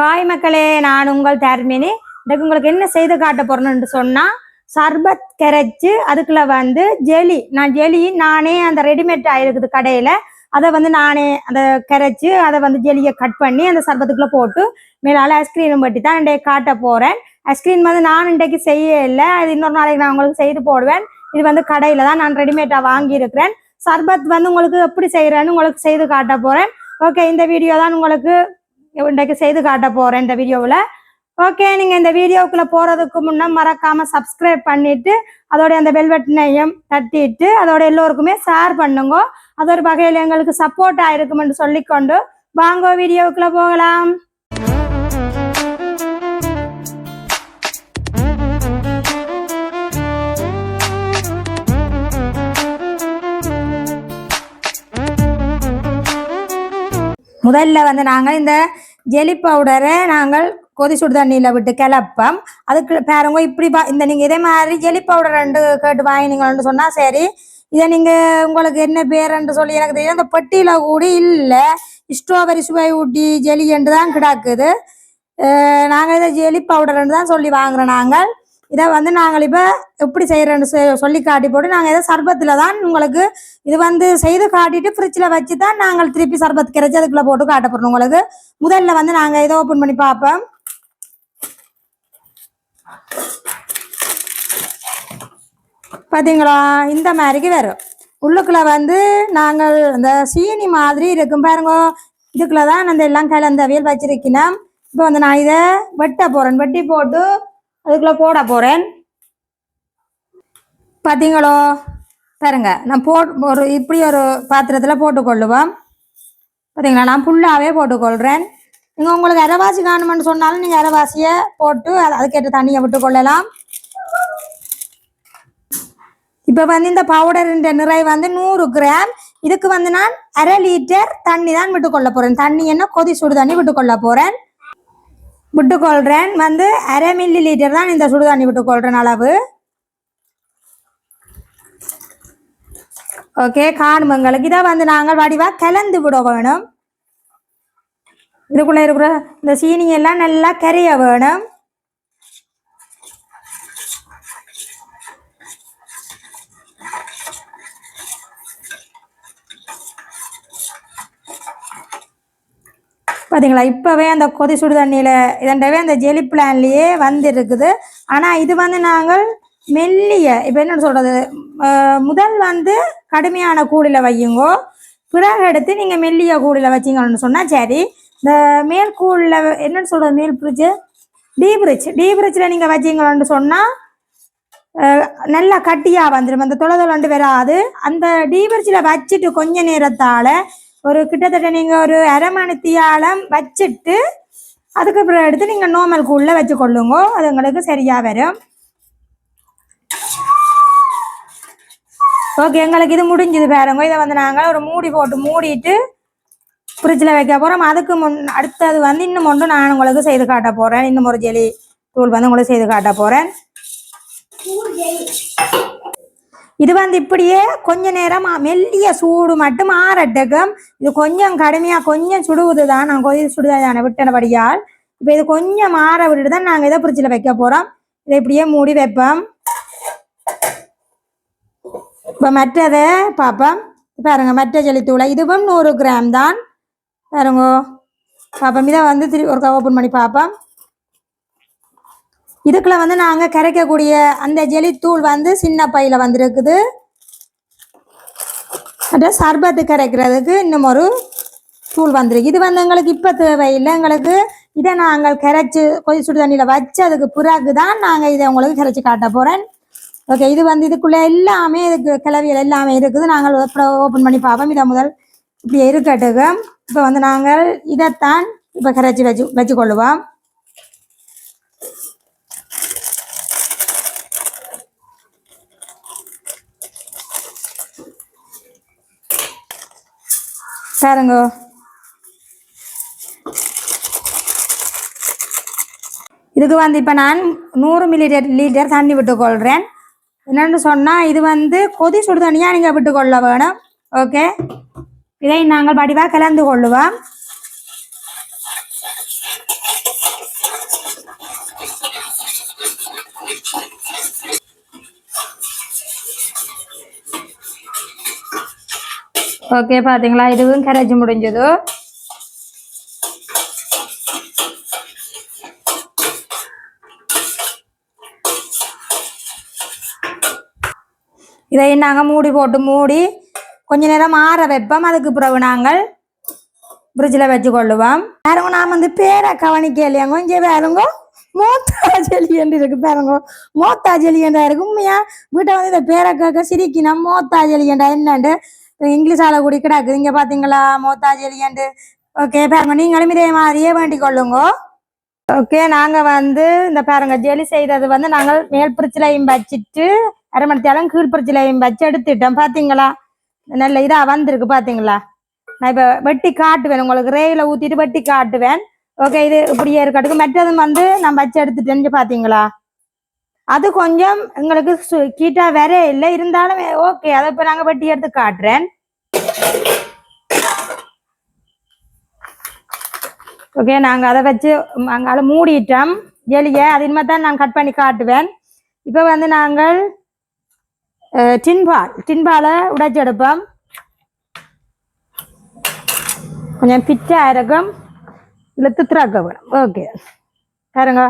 காய் மக்களே நான் உங்கள் தர்மினி. இன்றைக்கு உங்களுக்கு என்ன செய்து காட்ட போறேன்னு சொன்னா சர்பத் கரைச்சு அதுக்குள்ள வந்து ஜெலி. நான் ஜெலி நானே அந்த ரெடிமேட் ஆயிருக்குது கடையில. அதை வந்து நானே அந்த கரைச்சு அதை வந்து ஜெலியை கட் பண்ணி அந்த சர்பத்துக்குள்ள போட்டு மேலால ஐஸ்கிரீம் பட்டி தான் இன்றைக்கு காட்ட போறேன். ஐஸ்கிரீம் வந்து நான் இன்றைக்கு செய்ய இல்லை அது இன்னொரு நாளைக்கு நான் உங்களுக்கு செய்து போடுவேன். இது வந்து கடையில தான் நான் ரெடிமேடா வாங்கி இருக்கிறேன் சர்பத் வந்து உங்களுக்கு எப்படி செய்யறேன்னு உங்களுக்கு செய்து காட்ட போறேன். ஓகே இந்த வீடியோ தான் உங்களுக்கு இன்றைக்கு செய்து காட்ட போறேன் இந்த வீடியோவில். ஓகே நீங்க இந்த வீடியோக்குள்ள போறதுக்கு முன்னே மறக்காம சப்ஸ்கிரைப் பண்ணிட்டு அதோடைய அந்த வெல்வெட்டினையும் தட்டிட்டு அதோட எல்லோருக்குமே ஷேர் பண்ணுங்க. அது ஒரு வகையில் எங்களுக்கு சப்போர்ட் ஆயிருக்கும்னு சொல்லிக்கொண்டு வாங்க வீடியோக்குள்ள போகலாம். முதல்ல வந்து நாங்கள் இந்த ஜெலி பவுடரை நாங்கள் கொதி சுடு தண்ணியில் விட்டு கிளப்பம். அதுக்கு பாருங்க இப்படி பா இந்த நீங்கள் இதே மாதிரி ஜெலி பவுடர் ரெண்டு கேட்டு வாங்கினீங்கன்னு சொன்னால் சரி. இதை நீங்கள் உங்களுக்கு என்ன பேருன்னு சொல்லி எனக்கு தெரியும். அந்த பெட்டியில் கூட இல்லை. ஸ்ட்ராபெரி சுவை ஊட்டி ஜெலி என்று தான் கிடக்குது. நாங்கள் இதை ஜெலி பவுடர்னு தான் சொல்லி வாங்குறோம் நாங்கள். இதை வந்து நாங்கள் இப்போ எப்படி செய்கிறேன்னு சொல்லி காட்டி போட்டு நாங்கள் இதை சர்பத்தில் தான் உங்களுக்கு இது வந்து செய்து காட்டிட்டு ஃப்ரிட்ஜில் வச்சு தான் நாங்கள் திருப்பி சர்பத் கிடைச்சி அதுக்குள்ளே போட்டு காட்ட போகிறோம் உங்களுக்கு முதல்ல வந்து நாங்கள் இதை ஓப்பன் பண்ணி பார்ப்போம். பார்த்தீங்களா இந்த மாதிரிக்கு வரும். உள்ளுக்குள்ள வந்து நாங்கள் இந்த சீனி மாதிரி இருக்கும் பாருங்க. இதுக்குள்ள தான் அந்த எல்லாம் கலந்தவியல் வச்சிருக்கணும் இப்போ வந்து நான் இதை வெட்ட போகிறேன் வெட்டி போட்டு அதுக்குள்ளே போட போகிறேன் பார்த்தீங்களோ பாருங்க நான் போ ஒரு இப்படி ஒரு பாத்திரத்தில் போட்டுக்கொள்ளுவோம் பார்த்தீங்களா நான் ஃபுல்லாகவே போட்டுக்கொள்கிறேன் நீங்கள் உங்களுக்கு அரைவாசி காணுமென்னு சொன்னாலும் நீங்கள் அரைவாசியை போட்டு அதுக்கேற்ற தண்ணியை விட்டுக்கொள்ளலாம் இப்போ வந்து இந்த பவுடருன்ற நிறை வந்து நூறு கிராம். இதுக்கு வந்து நான் அரை லிட்டர் தண்ணி தான் விட்டுக்கொள்ள போகிறேன் தண்ணி என்ன? கொதி சுடு தண்ணி விட்டுக்கொள்ள போகிறேன் விட்டுக்கொள்கிறேன் வந்து அரை மில்லி லிட்டர் தான் இந்த சுடுதண்ணி விட்டுக்கொள்கிறேன் அளவு. ஓகே காணுமங்களுக்கு இதை வந்து நாங்கள் வடிவாக கலந்து விட வேணும். இதுக்குள்ளே இருக்கிற இந்த சீனியெல்லாம் நல்லா கரைய வேணும். பார்த்தீங்களா இப்போவே அந்த கொதி சுடு தண்ணியில் இதண்டவே அந்த ஜெலி பிளான்லேயே வந்துருக்குது. ஆனால் இது வந்து நாங்கள் மெல்லிய இப்போ என்ன சொல்கிறது முதல் வந்து கடுமையான கூடையில் வையுங்கோ பிறகு எடுத்து நீங்கள் மெல்லிய கூடையில் வச்சிங்கன்னு சொன்னால் சரி. இந்த மேல் கூழில் என்னன்னு சொல்கிறது மேல் ஃப்ரிட்ஜு டீ ஃப்ரிட்ஜ் டீ ஃப்ரிட்ஜில் நீங்கள் வச்சிங்கன்னு சொன்னால் நல்லா கட்டியாக வந்துடும் அந்த தொலை தொலைண்டு வராது. அந்த டீ ஃப்ரிட்ஜில் வச்சுட்டு கொஞ்ச நேரத்தால் ஒரு கிட்டத்தட்ட நீங்கள் ஒரு அரை மணித்தியாலம் வச்சுட்டு அதுக்கப்புறம் எடுத்து நீங்கள் நோமல் கூழில் வச்சு கொள்ளுங்க. அது உங்களுக்கு சரியாக வரும். ஓகே எங்களுக்கு இது முடிஞ்சது பாருங்க. இதை வந்து நாங்கள் ஒரு மூடி போட்டு மூடிட்டு ஃப்ரிட்ஜில் வைக்க போகிறோம் அதுக்கு முன் அடுத்தது வந்து இன்னும் ஒன்று நான் உங்களுக்கு செய்து காட்ட போகிறேன் இன்னும் ஒரு ஜெலி தூள் வந்து உங்களுக்கு செய்து காட்ட போகிறேன் இது வந்து இப்படியே கொஞ்ச நேரம் மெல்லிய சூடு மட்டும் ஆறட்டகம் இது கொஞ்சம் கடுமையாக கொஞ்சம் சுடுவது தான் நான் கொதி சுடுதான் விட்டனபடியால். இப்போ இது கொஞ்சம் ஆற விட்டுட்டு தான் நாங்கள் இதை ஃப்ரிட்ஜில் வைக்க போகிறோம் இதை இப்படியே மூடி வைப்போம். இப்போ மற்றதை பார்ப்போம். பாருங்க மற்ற ஜெலித்தூளை இதுவும் நூறு கிராம் தான். பாருங்க. பார்ப்போம். இதை வந்து திரு ஒரு ஓப்பன் பண்ணி பார்ப்போம். இதுக்குள்ள வந்து நாங்கள் கரைக்கக்கூடிய அந்த ஜெலித்தூள் வந்து சின்ன பையில வந்திருக்குது. அப்புறம் சர்பத்து கரைக்கிறதுக்கு இன்னும் ஒரு தூள் வந்துருக்கு. இது வந்து எங்களுக்கு இப்போ தேவையில்லை. எங்களுக்கு இதை நாங்கள் கரைச்சி கொதி சுடு தண்ணியில் வச்சு அதுக்கு பிறகு தான் நாங்கள் இதை உங்களுக்கு கரைச்சி காட்ட போகிறேன் ஓகே இது வந்து இதுக்குள்ளே எல்லாமே இதுக்கு கிளவியல் எல்லாமே இருக்குது. நாங்கள் ஓப்பன் பண்ணி பார்ப்போம். இதை முதல் இப்படி இருக்கட்டுக்கு இப்போ வந்து நாங்கள் இதைத்தான் இப்போ கரைச்சி வச்சு வச்சுக்கொள்ளுவோம். சாருங்க இதுக்கு வந்து இப்போ நான் நூறு மில்லி லிட்டர் தண்ணி விட்டுக்கொள்கிறேன் என்னென்னு சொன்னால் இது வந்து கொதி சுடு தண்ணியாக நீங்கள் விட்டுக்கொள்ள வேணும். ஓகே இதை நாங்கள் படிவாக கலந்து கொள்ளுவோம். ஓகே பார்த்தீங்களா இதுவும் கரைச்சி முடிஞ்சது. இதை நாங்கள் மூடி போட்டு மூடி கொஞ்ச நேரம் ஆற வைப்போம். அதுக்கு பிறகு நாங்கள் ஃப்ரிட்ஜில் வச்சு கொள்ளுவோம். பாருங்க நான் வந்து பேரை கவனிக்க இல்லையாங்க இங்கே பாருங்க மோத்தா ஜெலி என்று இருக்கு. பாருங்க மோத்தா ஜெலி என்றா இருக்கு. உண்மையா? வீட்டை வந்து இந்த பேரை கேட்க சிரிக்கணும் மோத்தா ஜெலி என்றா என்னண்டு? இங்கிலீஷால குடி கிடக்குது இங்க பாத்தீங்களா மோத்தா ஜெலி ஓகே பாருங்க நீங்களும் இதே மாதிரியே வேண்டிக் கொள்ளுங்க. ஓகே நாங்க வந்து இந்த பாருங்க ஜெலி செய்தது வந்து நாங்கள் மேல் பிரிச்சிலையும் வச்சுட்டு அரை மணி கீழ் பிரிச்சிலையும் வச்சு எடுத்துட்டோம். பாத்தீங்களா? நல்ல இதா வந்திருக்கு பாத்தீங்களா? நான் இப்ப வெட்டி காட்டுவேன் உங்களுக்கு ரேயில ஊத்திட்டு வெட்டி காட்டுவேன். ஓகே இது இப்படியே இருக்கட்டுக்கு மற்றதும் வந்து நான் வச்சு எடுத்துட்டேன்னு பாத்தீங்களா? அது கொஞ்சம் எங்களுக்கு சு- கீட்டா வேற இல்லை. இருந்தாலும் ஓகே. அதை இப்போ நாங்கள் வெட்டி எடுத்து காட்டுறேன். ஓகே நாங்கள் அதை வச்சு நாங்கள் மூடிட்டோம். எலிய அது இனிமே தான் நான் கட் பண்ணி காட்டுவேன். இப்போ வந்து நாங்கள் டின்பால் டின்பாலை உடைச்சி எடுப்போம். கொஞ்சம் பிச்சை இருக்கும் இழுத்து திறக்க வேணும். ஓகே. பாருங்க.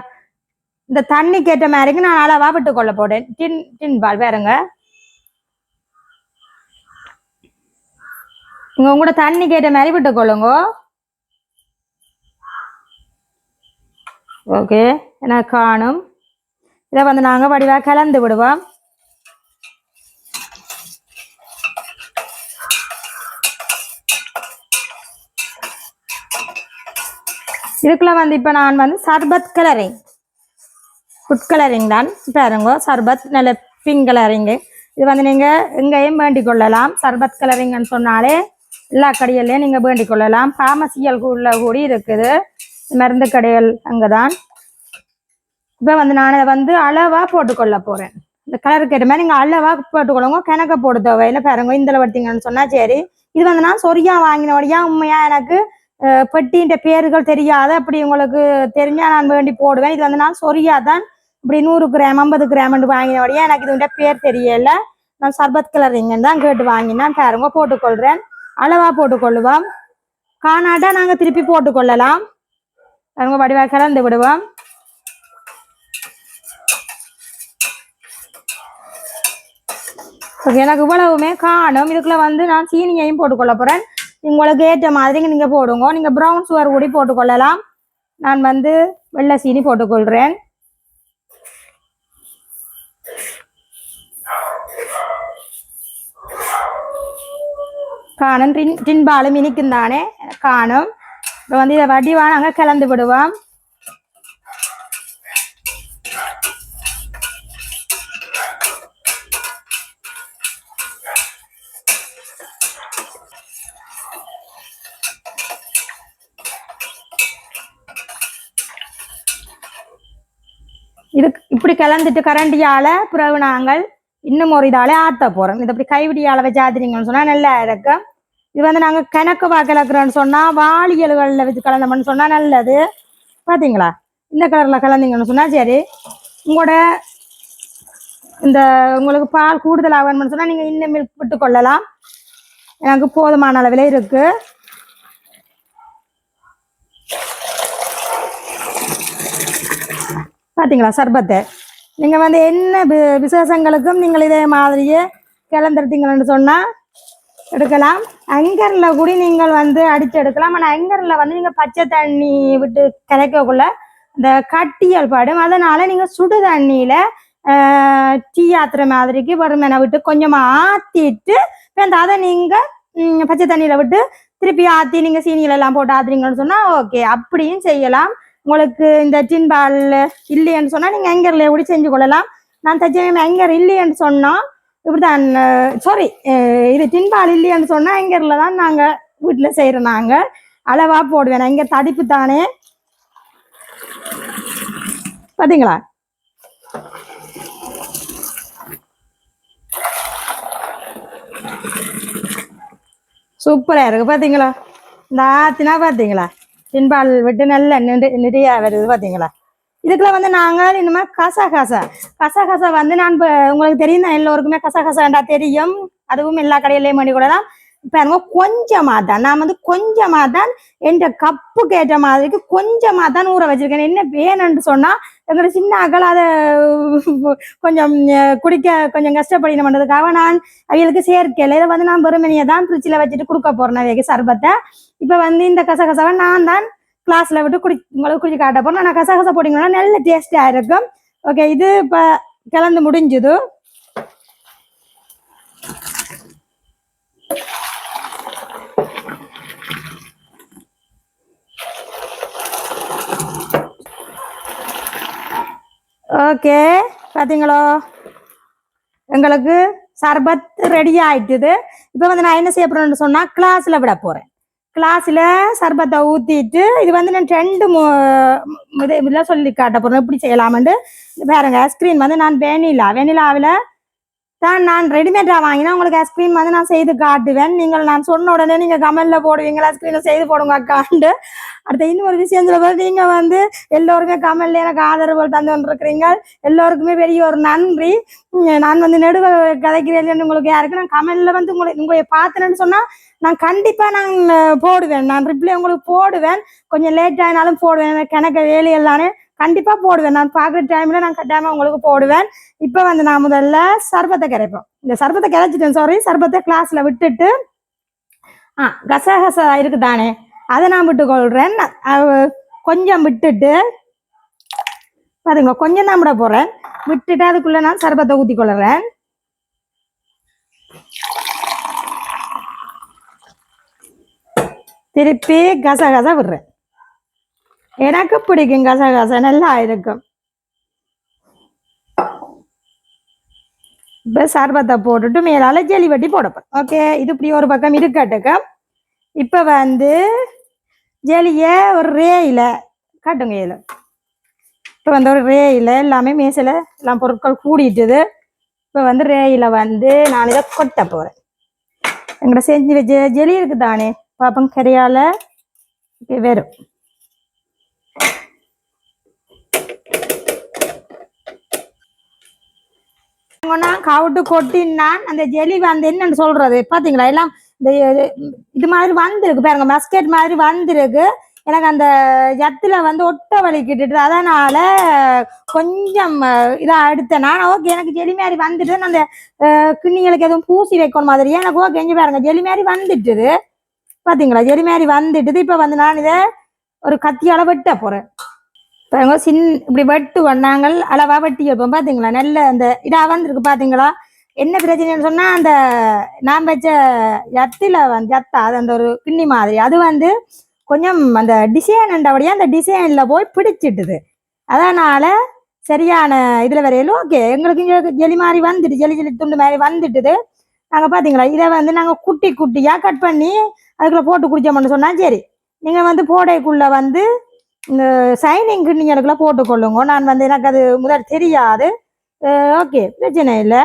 இந்த தண்ணிக்கு ஏற்ற மாதிரிக்கு நான் அளவா விட்டு கொள்ள போறேன். டின் டின் பால் பாருங்க இங்க உங்களோட தண்ணி கேட்ட மாதிரி விட்டு கொள்ளுங்க. ஓகே. எனக்கு காணும்? இதை வந்து நாங்கள் வடிவா கலந்து விடுவோம். இதுக்குள்ள வந்து இப்போ நான் வந்து சர்பத் கலரிங் ஃபுட் கலரிங் தான். பாருங்க சர்பத் நல்ல பிங்க் கலரிங்கு இது வந்து நீங்கள் எங்கேயும் வேண்டிக் கொள்ளலாம். சர்பத் கலரிங்னு சொன்னாலே எல்லா கடையிலையும் நீங்கள் வேண்டிக் கொள்ளலாம். பாமசியல் உள்ள கூடி இருக்குது. மருந்து கடைகள் அங்கே தான் இப்போ வந்து நான் இதை வந்து அளவாக போட்டுக்கொள்ள போகிறேன் இந்த கலருக்கு ஏற்ற மாதிரி நீங்கள் அளவாக போட்டுக்கொள்ளுங்க கிணக்க போட்டு தேவையில்ல. பாருங்க இந்த வட்டிங்கன்னு சொன்னால் சரி. இது வந்து நான் சொரியா வாங்கினபடியா உண்மையாக எனக்கு பெட்டின்ற பேர்கள் தெரியாது அப்படி உங்களுக்கு தெரிஞ்சா நான் வேண்டி போடுவேன். இது வந்து நான் சொரியா தான் இப்படி நூறு கிராம் ஐம்பது கிராம் வாங்கினபடியா எனக்கு இதுண்ட பேர் தெரியல. நான் சர்பத் கலரிங்கன்னு தான் கேட்டு வாங்கினேன். பாருங்க போட்டுக்கொள்கிறேன் அளவா போட்டுக்கொள்ளுவோம். காணாட்டா நாங்கள் திருப்பி போட்டுக்கொள்ளலாம். பாருங்க வடிவா கலந்து விடுவோம். எனக்கு இவ்வளவுமே காணும். இதுக்குள்ள வந்து நான் சீனியையும் போட்டுக்கொள்ள போறேன். உங்களுக்கு ஏற்ற மாதிரி நீங்கள் போடுங்க. நீங்கள் ப்ரௌன் சுவர் கூடி போட்டுக்கொள்ளலாம். நான் வந்து வெள்ளை சீனி போட்டுக்கொள்கிறேன் காணும் டின் டின்பாலும் இனிக்கும் தானே காணும் இப்போ வந்து இதை வடிவா நாங்கள் கலந்து விடுவோம் இது இப்படி கலந்துட்டு கரண்டியால பிறகு நாங்கள் இன்னும் ஒரு இதால ஆத்த போறோம் இது இப்படி கைவிடியால வச்சு ஆத்துறீங்கன்னு சொன்னா நல்லா இருக்கும் இது வந்து நாங்க கணக்கு கலக்குறோம்னு சொன்னா வாளியல்களில் வச்சு கலந்தோம்னு சொன்னா நல்லது. பாத்தீங்களா? இந்த கலர்ல கலந்தீங்கன்னு சொன்னா சரி. உங்களோட இந்த உங்களுக்கு பால் கூடுதலாக வேணும்னு சொன்னா நீங்க இன்னும் மில்க் விட்டு கொள்ளலாம் எனக்கு போதுமான அளவில் இருக்கு. பாத்தீங்களா? சர்பத்தை. நீங்க வந்து என்ன வி- விசேஷங்களுக்கும் நீங்கள் இதே மாதிரியே கிளந்துருத்தீங்கன்னு சொன்னா எடுக்கலாம். அங்கர்ல கூட நீங்கள் வந்து அடிச்சு எடுக்கலாம். ஆனால் அங்கர்ல வந்து நீங்கள் பச்சை தண்ணி விட்டு கரைக்கக்குள்ள இந்த கட்டியல் படும். அதனால நீங்கள் சுடு தண்ணியில டீ ஆத்துற மாதிரிக்கு வறுமனை விட்டு கொஞ்சமாக ஆற்றிட்டு பிறகு அதை நீங்கள் பச்சை தண்ணியில விட்டு திருப்பி ஆற்றி நீங்கள் சீனியில எல்லாம் போட்டு ஆத்துறீங்கன்னு சொன்னால் ஓகே அப்படியும் செய்யலாம். உங்களுக்கு இந்த டின் பால் இல்லைன்னு சொன்னால் நீங்கள் அங்கர்ல எப்படி செஞ்சு கொள்ளலாம். நான் தச்சமே அங்கர் இல்லைன்னு சொன்னால் இப்படிதான் சாரி இது தின்பால் பால் சொன்னால் சொன்னா தான் நாங்கள் வீட்டில் செய்கிறோம் நாங்கள் அளவாக போடுவேன். இங்கே தடிப்பு தானே. பார்த்தீங்களா சூப்பராக இருக்குது பார்த்தீங்களா இந்த ஆத்தினா பார்த்தீங்களா டின்பால் விட்டு நல்ல நிறு- நிறைய வருது. பார்த்தீங்களா இதுக்குள்ள வந்து நாங்கள் இனிமே கசா கசா. கசா கசா வந்து நான் உங்களுக்கு தெரியும் தான் எல்லோருக்குமே கசா கசாண்டா தெரியும். அதுவும் எல்லா கடையிலையும் பண்ணி கொள்ளலாம் பாருங்க கொஞ்சமாக தான். நான் வந்து கொஞ்சமாக தான் எந்த கப்பு கேட்ட மாதிரிக்கு கொஞ்சமாக தான் ஊற வச்சிருக்கேன். என்ன வேணும்னு சொன்னால் எங்களோட சின்ன அகலாத அதை கொஞ்சம் குடிக்க கொஞ்சம் கஷ்டப்படின பண்ணுறதுக்காக நான் அவங்களுக்கு சேர்க்கல. இதை வந்து நான் வெறுமனையை தான் ஃப்ரிட்ஜில் வச்சுட்டு கொடுக்க போறேன் அவைக்கு சர்பத்தை. இப்போ வந்து இந்த கசகசாவை நான் தான் கிளாஸ்ல விட்டு குடி உங்களுக்கு குடிச்சு காட்ட போறேன் நான் கசகச போட்டீங்கன்னா நல்ல டேஸ்டா இருக்கும். ஓகே இது இப்போ கலந்து முடிஞ்சுது. ஓகே பார்த்தீங்களோ எங்களுக்கு சர்பத் ரெடி ஆயிட்டுது. இப்போ வந்து நான் என்ன செய்ய போறேன்னு சொன்னா கிளாஸ்ல விட போறேன். கிளாஸ்ல சர்பத்தை ஊத்திட்டு இது வந்து நான் ரெண்டு மு- இது இதெல்லாம் சொல்லி காட்ட போறேன். எப்படி செய்யலாம்னு இது பாருங்க ஐஸ்கிரீம் வந்து நான் வெனிலா வெனிலாவில் தான் நான் ரெடிமேடாக வாங்கினா உங்களுக்கு ஐஸ்கிரீம் வந்து நான் செய்து காட்டுவேன். நீங்கள் நான் சொன்ன உடனே நீங்கள் கமெண்ட்ல போடுவீங்களா? ஐஸ்கிரீம் செய்து போடுங்க அக்காண்டு அடுத்த இன்னொரு விஷயம் சொல்ல நீங்க வந்து எல்லோருமே கமெண்ட்ல எனக்கு ஆதரவு தந்து கொண்டிருக்கிறீங்க. எல்லோருக்குமே பெரிய ஒரு நன்றி. நான் வந்து நெடுவ கதைக்கிறேன் உங்களுக்கு யாருக்கு நான் கமெண்ட்ல வந்து உங்களை உங்களை பார்த்தேன்னு சொன்னா நான் கண்டிப்பாக நான் போடுவேன். நான் ரிப்ளை உங்களுக்கு போடுவேன். கொஞ்சம் லேட் ஆனாலும் போடுவேன். கிணக்க வேலி வேலை எல்லாமே கண்டிப்பாக போடுவேன். நான் பார்க்குற டைமில் நான் கட்டாயமாக உங்களுக்கு போடுவேன். இப்போ வந்து நான் முதல்ல சர்பத்தை கரைப்போம். இந்த சர்பத்தை கரைச்சிட்டேன். சாரி சர்பத்தை கிளாஸில் விட்டுட்டு ஆ கசகசா இருக்குதானே? அதை நான் விட்டுக்கொள்கிறேன் கொஞ்சம் விட்டுட்டு பாருங்க கொஞ்சம் தான் விட போகிறேன் விட்டுட்டு அதுக்குள்ளே நான் சர்பத்தை ஊற்றி கொள்ளுறேன் திருப்பி கசகசா விடுறேன். எனக்கு பிடிக்கும் கசகசா நல்லா இருக்கும். இப்போ சர்பத்தை போட்டுட்டு மேலால ஜெலி வட்டி போடப்போம் ஓகே இது இப்படி ஒரு பக்கம் இருக்கட்டுக்க இப்போ வந்து ஜெலியை ஒரு ரேயில் காட்டுங்க இதில். இப்போ வந்து ஒரு ரேயில் எல்லாமே மேசையில் எல்லாம் பொருட்கள் கூடிட்டுது. இப்போ வந்து ரேயில் வந்து நான் இதை கொட்ட போகிறேன் எங்கள்கிட்ட செஞ்சு வச்ச ஜெலி இருக்குது தானே கரையால் இப்போ வரும் நான் கவுட்டு கொட்டினான் அந்த ஜெலி வந்து என்னன்னு சொல்றது? பாத்தீங்களா? எல்லாம் இந்த இது- இது மாதிரி வந்திருக்கு பாருங்க மஸ்கெட் மாதிரி வந்திருக்கு. எனக்கு அந்த ஜத்துல வந்து ஒட்ட வலிக்கிட்டு அதனால கொஞ்சம் இதாக இதா எடுத்தேன். நான் ஓகே எனக்கு ஜெலி மாதிரி வந்துட்டு அந்த கிண்ணிகளுக்கு எதுவும் பூசி வைக்கணும் மாதிரி. எனக்கு ஓகே பாருங்க ஜெலி மாதிரி வந்துட்டுது. பாத்தீங்களா? ஜெலி மாதிரி வந்துட்டுது இப்ப வந்து நான் இதை ஒரு கத்தியால வெட்ட போறேன். பாருங்க சின் இப்படி வெட்டு நாங்கள் அளவா வெட்டி வைப்போம் பாத்தீங்களா? நல்ல அந்த இதா வந்திருக்கு பாத்தீங்களா? என்ன பிரச்சனைன்னு சொன்னா அந்த நான் வச்ச ஜத்தில வந்து ஜத்தா அது அந்த ஒரு கிண்ணி மாதிரி. அது வந்து கொஞ்சம் அந்த டிசைன் என்றபடியா அந்த டிசைன்ல போய் பிடிச்சிட்டுது. அதனால சரியான இதுல வரையிலும் ஓகே எங்களுக்கு இங்க ஜெலி மாதிரி வந்துட்டு ஜெலி ஜெலி துண்டு மாதிரி வந்துட்டுது. நாங்க பாத்தீங்களா? இதை வந்து நாங்க குட்டி குட்டியா கட் பண்ணி அதுக்குள்ளே போட்டு குடிச்சோம்னு சொன்னால் சரி. நீங்கள் வந்து போடைக்குள்ளே வந்து இந்த சைனிங் நீங்கள் அதுக்குள்ள போட்டுக்கொள்ளுங்க. நான் வந்து எனக்கு அது முதல் தெரியாது. ஓகே பிரச்சனை இல்லை.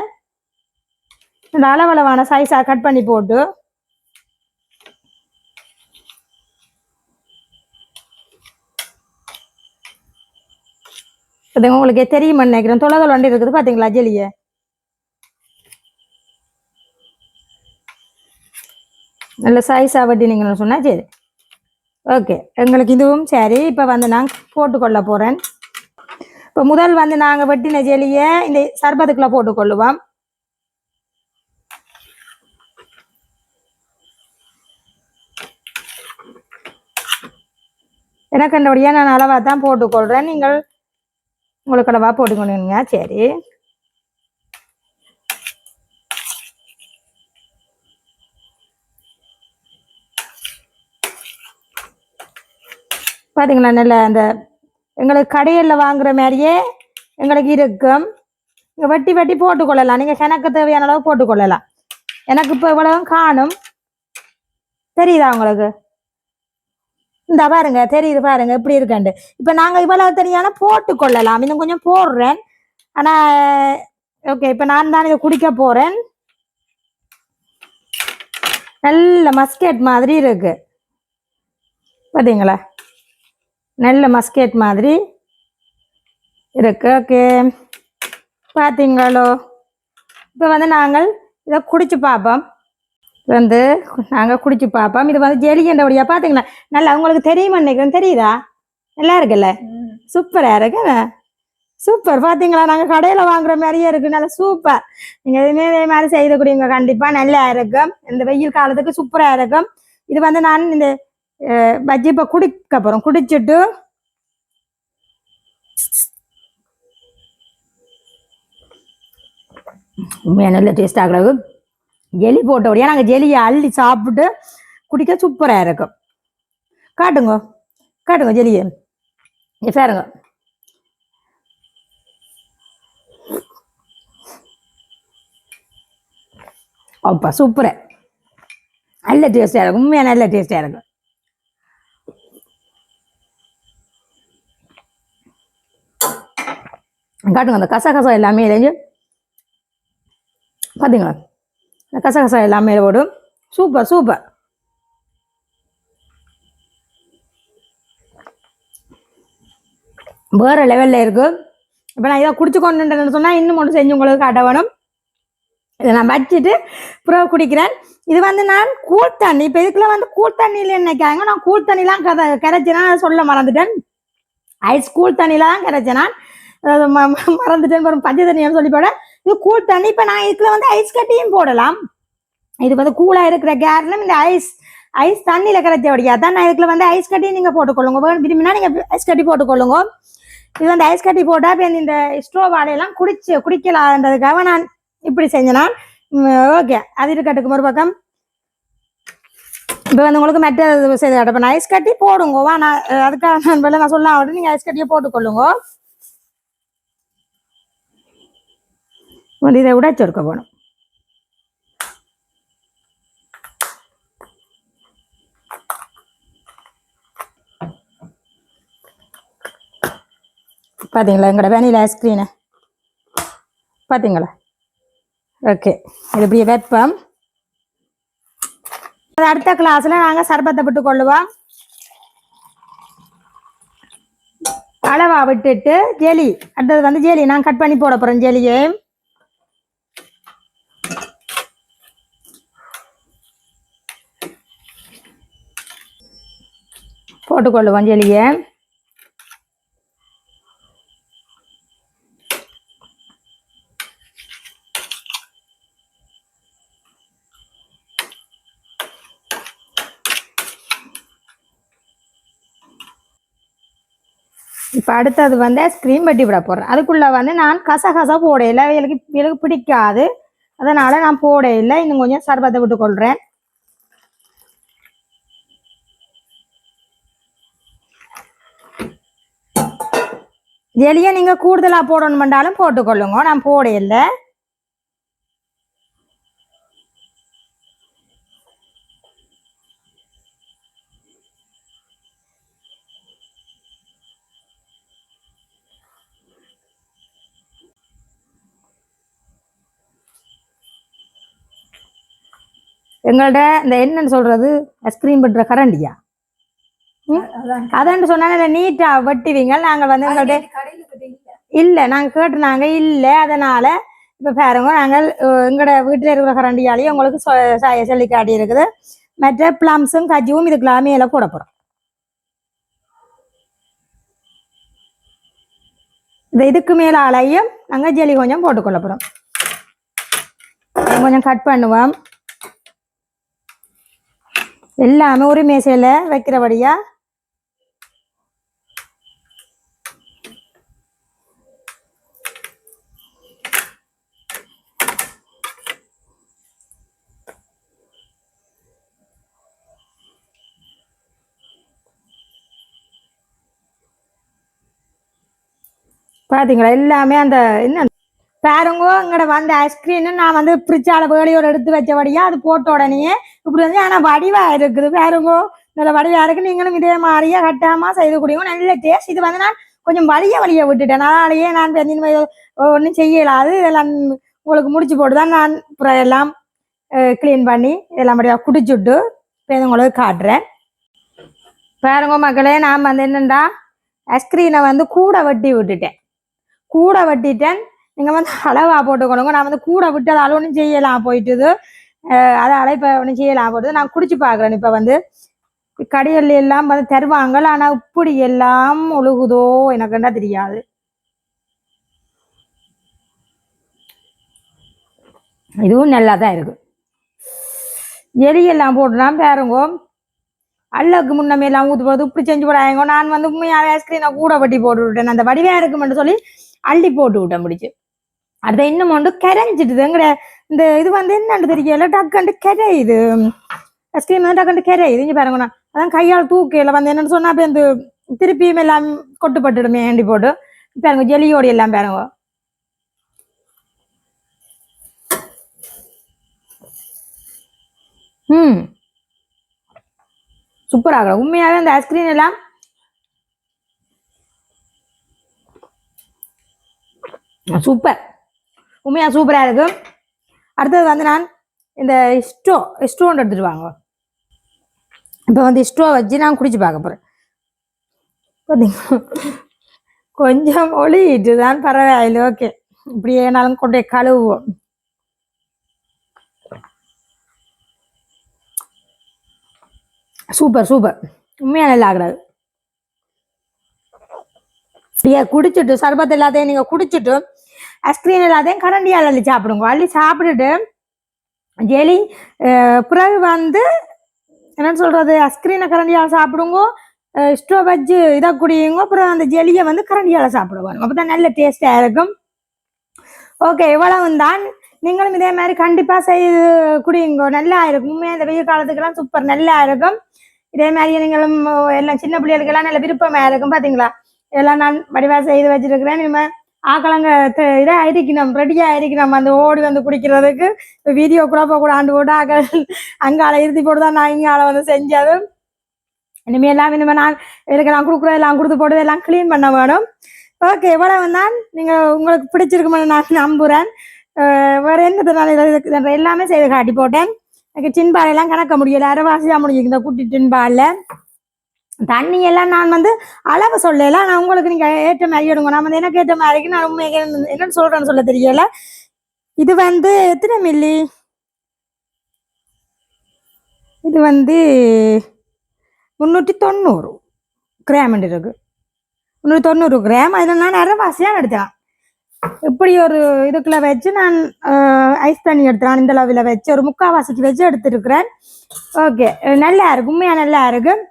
இந்த அளவளவான சைஸாக கட் பண்ணி போட்டு. இது உங்களுக்கு தெரியுமா நினைக்கிறேன். தொலை தொலை வண்டி இருக்குது பார்த்தீங்களா ஜெலியை? நல்ல சைஸா வெட்டினீங்கன்னு சொன்னால் சரி. ஓகே எங்களுக்கு இதுவும் சரி. இப்போ வந்து நான் போட்டுக்கொள்ள போகிறேன் இப்போ முதல் வந்து நாங்கள் வெட்டின ஜெலியை இந்த சர்பத்துக்குள்ளே போட்டுக்கொள்ளுவோம். எனக்கு என்னுடைய நான் அளவாக தான் போட்டுக்கொள்கிறேன் நீங்கள் உங்களுக்கு அளவாக போட்டுக்கொண்டுங்க சரி. பார்த்தீங்களா நல்ல அந்த எங்களுக்கு கடையில் வாங்குற மாதிரியே எங்களுக்கு இருக்கும். இங்கே வட்டி வெட்டி போட்டுக்கொள்ளலாம். நீங்கள் எனக்கு தேவையான அளவு போட்டுக்கொள்ளலாம். எனக்கு இப்போ இவ்வளவும் காணும். தெரியுதா உங்களுக்கு? இந்த பாருங்க தெரியுது பாருங்க எப்படி இருக்கண்டு இப்போ நாங்கள் இவ்வளவு தனியான போட்டுக்கொள்ளலாம். இன்னும் கொஞ்சம் போடுறேன். ஆனால் ஓகே இப்போ நான் தான் இதை குடிக்க போகிறேன் நல்ல மஸ்கெட் மாதிரி இருக்கு. பார்த்தீங்களா நல்ல மஸ்கேட் மாதிரி இருக்கு ஓகே பார்த்தீங்களோ இப்போ வந்து நாங்கள் இதை குடிச்சு பார்ப்போம். வந்து நாங்கள் குடிச்சு பார்ப்போம். இது வந்து ஜெலிகண்டபடியா பார்த்தீங்களா நல்லா உங்களுக்கு தெரியுமா நினைக்கிறேன் தெரியுதா? நல்லா இருக்குல்ல? சூப்பராக இருக்கு. சூப்பர். பார்த்தீங்களா நாங்கள் கடையில் வாங்குற மாதிரியே இருக்கு. நல்லா சூப்பர். நீங்கள் எதுவுமே இதே மாதிரி செய்து கொடுங்க. கண்டிப்பாக நல்லா இருக்கும். இந்த வெயில் காலத்துக்கு சூப்பராக இருக்கும். இது வந்து நான் இந்த பஜ்ஜி இப்போ குடிக்க போகிறோம் குடிச்சிட்டு உண்மையாக நல்ல டேஸ்ட் ஆகிறது ஜெலி போட்டபடியா நாங்கள் ஜெலியை அள்ளி சாப்பிட்டு குடிக்க சூப்பராக இருக்கும். காட்டுங்க. காட்டுங்க ஜெலியை இங்க பாருங்க. அப்பா சூப்பராக நல்ல டேஸ்டாக இருக்கும். உண்மையாக நல்ல டேஸ்டாக இருக்கும். காட்டுங்க அந்த கசகசா எல்லாமே இலைஞ்சு பார்த்தீங்களா இந்த கசகசா எல்லாமே போடும் சூப்பர் சூப்பர். வேறு லெவலில் இருக்குது இப்போ நான் இதை குடிச்சு கொண்டுன்றேன்னு சொன்னால் இன்னும் ஒன்று செஞ்சு உங்களுக்கு காட்ட வேணும். இதை நான் வச்சுட்டு புறவை குடிக்கிறேன். இது வந்து நான் கூழ் தண்ணி இப்போ இதுக்குள்ளே வந்து கூழ் தண்ணியில் நினைக்காங்க நான் கூழ் தண்ணிலாம் கதை கிடைச்சேன்னா சொல்ல மறந்துட்டேன். ஐஸ் கூழ் தண்ணியில் தான் கரைச்சேன். நான் அதாவது ம- மறந்துட்டேன் பச்சை சொல்லி போட. இது கூழ் தண்ணி. இப்போ நான் இதுக்குள்ள வந்து ஐஸ் கட்டியும் போடலாம். இது வந்து கூலாக இருக்கிற கேரளம் இந்த ஐஸ் ஐஸ் தண்ணியில் கரைச்சி வடியா தான் நான் இதுக்குள்ள வந்து ஐஸ் கட்டி நீங்கள் போட்டுக்கொள்ளுங்க. விரும்பினா நீங்கள் ஐஸ் கட்டி போட்டுக்கொள்ளுங்க. இது வந்து ஐஸ் கட்டி போட்டால் இப்போ இந்த ஸ்ட்ரோ வாடையெல்லாம் குடிச்சு குடிக்கலான்றதுக்காக நான் இப்படி செஞ்சேனா. ஓகே அது இருக்கட்டுக்கு ஒரு பக்கம். இப்போ வந்து உங்களுக்கு மெட்டர் செய்து காட்டப்போ நான் ஐஸ் கட்டி போடுங்க. வா நான் அதுக்காக நான் நான் சொல்ல விட்டு நீங்கள் ஐஸ் கட்டியை போட்டுக்கொள்ளுங்க. வந்து இதை விட எடுக்க போகணும் பார்த்தீங்களா எங்களோட வெனிலா ஐஸ்கிரீனு பார்த்தீங்களா ஓகே இது இப்படி வைப்போம் அது அடுத்த கிளாஸில் நாங்கள் சர்பத்தை விட்டு கொள்ளுவோம் அளவா விட்டுட்டு ஜெலி அடுத்தது வந்து ஜெலி நான் கட் பண்ணி போட போகிறேன் ஜெலியை போட்டுக்கொள்ளுவோம் ஜெலியை இப்போ அடுத்தது வந்து ஸ்க்ரீன் பட்டி விட போடுறேன் அதுக்குள்ளே வந்து நான் கசகசா போடையில இவளுக்கு இவளுக்கு பிடிக்காது. அதனால் நான் போடையில இன்னும் கொஞ்சம் சர்பத்தை விட்டு கொள்கிறேன் நீங்கள் கூடுதலாக போடணுமெண்டாலும் போட்டுக்கொள்ளுங்க. நான் போட இல்லை எங்கள்கிட்ட இந்த என்னன்னு சொல்றது? ஐஸ்கிரீம் பண்ற கரண்டியா? அதான்னு சொன்னா நீட்டா வெட்டுவீங்க நாங்க வந்து எங்கள்ட்ட இல்ல. நாங்க கேட்டுனாங்க இல்ல அதனால இப்ப பாருங்க நாங்கள் அஹ், எங்கட வீட்டுல இருக்கிற கரண்டியாலேயே உங்களுக்கு சொல்லி காட்டி இருக்குது மற்ற பிளம்ஸும் கஜுவும் இதுக்கெல்லாம் மேல போட போறோம். இந்த இதுக்கு மேல அலையும் நாங்க ஜெலி கொஞ்சம் போட்டுக்கொள்ள போறோம். கொஞ்சம் கட் பண்ணுவோம். எல்லாமே ஒரு மேசையில வைக்கிறபடியா பாத்தீங்களா? எல்லாமே அந்த என்ன? பாருங்க இங்கட வந்த ஐஸ்கிரீம் நான் வந்து ஃப்ரிட்ஜால வேலையோட எடுத்து வச்சபடியா அது போட்ட உடனே இப்படி வந்து ஆனா வடிவா இருக்குது. பாருங்க நல்ல வடிவா இருக்கு. நீங்களும் இதே மாதிரியே கட்டாம செய்து குடிங்க. நல்ல டேஸ்ட் இது வந்து நான் கொஞ்சம் வலிய வலிய விட்டுட்டேன். அதனாலேயே நான் ஒன்றும் செய்யலாது இதெல்லாம் உங்களுக்கு முடிச்சு போட்டு தான் நான் அப்புறம் எல்லாம் க்ளீன் பண்ணி இதெல்லாம் அப்படியே குடிச்சுட்டு இப்போ உங்களுக்கு காட்டுறேன். பாருங்க மக்களே நான் வந்து என்னண்டா? ஐஸ்கிரீனை வந்து கூட வெட்டி விட்டுட்டேன். கூட வெட்டிட்டேன். நீங்கள் வந்து அளவா போட்டுக்கணுங்க நான் வந்து கூட விட்டதால ஒன்றும் செய்யலாம் போயிட்டுது. அதை இப்போ ஒன்றும் செய்யலாம் போடுது நான் குடிச்சு பார்க்குறேன் இப்போ வந்து. கடையில் எல்லாம் வந்து தருவாங்க ஆனால் இப்படி எல்லாம் ஒழுகுதோ எனக்கு என்ன தெரியாது. இதுவும் நல்லா தான் இருக்கு. எலியெல்லாம் போட்டுனா பேருங்கோ. அல்லக்கு முன்னமே எல்லாம் ஊத்து போடுறது இப்படி செஞ்சு போடாங்க நான் வந்து உண்மையாக ஐஸ்கிரீமை கூட வட்டி போட்டு விட்டேன் அந்த வடிவே இருக்குமென்னு சொல்லி அள்ளி போட்டு விட்ட முடிச்சு அடுத்த இன்னும் ஒன்று கரைஞ்சிட்டுதுங்கிற இந்த இது வந்து என்னன்னு தெரியல. டக்குண்டு கரையுது. ஐஸ்கிரீம் வந்து டக்குண்டு கரையுது. இங்கே பாருங்கண்ணா அதான் கையால் தூக்கையில் வந்து என்னன்னு சொன்னா அப்போ இந்த திருப்பியும் எல்லாம் கொட்டுப்பட்டுடுமே ஏண்டி போட்டு. பாருங்க ஜெலியோடு எல்லாம் பாருங்க. ம். சூப்பர் ஆகலாம் உண்மையாகவே அந்த ஐஸ்கிரீம் எல்லாம் சூப்பர். உண்மையாக சூப்பராக இருக்கும் அடுத்தது வந்து நான் இந்த ஸ்டோ ஸ்டோன் எடுத்துட்டு வாங்க. இப்போ வந்து ஸ்டோ வச்சு நான் குடிச்சு பார்க்க போகிறேன் பார்த்தீங்களா கொஞ்சம் ஒளிட்டு தான் பரவாயில்லை ஓகே. இப்படியே நாளும் கொண்டு போய் கழுவுவோம். Super super. உண்மையாக நல்லா ஆகுறாது அப்படியே குடிச்சிட்டு சர்பத் எல்லாத்தையும் நீங்கள் குடிச்சிட்டு ஐஸ்கிரீம் எல்லாத்தையும் கரண்டியால் அள்ளி சாப்பிடுங்க. அள்ளி சாப்பிட்டுட்டு ஜெலி பிறகு வந்து என்னன்னு சொல்கிறது ஐஸ்கிரீனை கரண்டியால் சாப்பிடுங்க ஸ்டோ வச்சு இதை குடியுங்க அப்புறம் அந்த ஜெலியை வந்து கரண்டியால் சாப்பிடுவாங்க. அப்போ தான் நல்ல டேஸ்டாக இருக்கும். ஓகே இவ்வளவு தான் நீங்களும் இதே மாதிரி கண்டிப்பாக செய்து குடியுங்க. நல்லா இருக்கும். உண்மையாக இந்த வெயில் காலத்துக்கெல்லாம் சூப்பர் நல்லா இருக்கும். இதே மாதிரி நீங்களும் எல்லாம் சின்ன பிள்ளைகளுக்கெல்லாம் நல்ல விருப்பமாக இருக்கும். பார்த்தீங்களா இதெல்லாம் நான் வடிவாக செய்து வச்சிருக்கிறேன். இனிமேல் ஆக்கலங்க இதாக ஆயிருக்கணும் ரெடியாக நம்ம அந்த ஓடி வந்து குடிக்கிறதுக்கு. வீடியோ கூட போக கூட ஆண்டு போட்டு ஆக்கள் அங்கால இறுதி போட்டு தான் நான் இங்கால வந்து செஞ்சது. இனிமேல் எல்லாம் இனிமேல் நான் எனக்கு நான் கொடுக்குறது எல்லாம் கொடுத்து போட்டு எல்லாம் க்ளீன் பண்ண வேணும். ஓகே எவ்வளவு தான். நீங்கள் உங்களுக்கு பிடிச்சிருக்குமென்னு நான் நம்புகிறேன் வேற என்னதுனால எல்லாமே செய்து காட்டி போட்டேன். எனக்கு டின்பாலெல்லாம் கணக்க முடியல அரைவாசியாக முடியும் இந்த குட்டி டின்பாலில் தண்ணியெல்லாம் நான் வந்து அளவு சொல்லல. நான் உங்களுக்கு நீங்க ஏற்ற மாதிரி எடுங்க. நான் வந்து எனக்கு ஏற்ற மாதிரிக்கு நான் உண்மையாக என்னன்னு சொல்றேன்னு சொல்ல தெரியல. இது வந்து எத்தனை மில்லி இது வந்து முந்நூற்றி தொண்ணூறு கிராம் இருக்கு. முந்நூற்றி தொண்ணூறு கிராம் அதில் நான் அரைவாசியாக எடுத்தேன். இப்படி ஒரு இதுக்குள்ள வச்சு நான் ஐஸ் தண்ணி எடுத்துறேன் இந்த லவில் வச்சு ஒரு முக்கால்வாசிக்கு வச்சு எடுத்துருக்கிறேன். ஓகே நல்லா இருக்கு. உண்மையாக நல்லா இருக்குது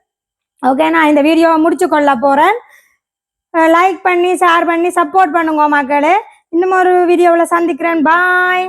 ஓகே நான் இந்த வீடியோவை முடிச்சு கொள்ள போகிறேன் லைக் பண்ணி ஷேர் பண்ணி சப்போர்ட் பண்ணுங்க மக்களே. இன்னும் ஒரு வீடியோவில் சந்திக்கிறேன். பாய்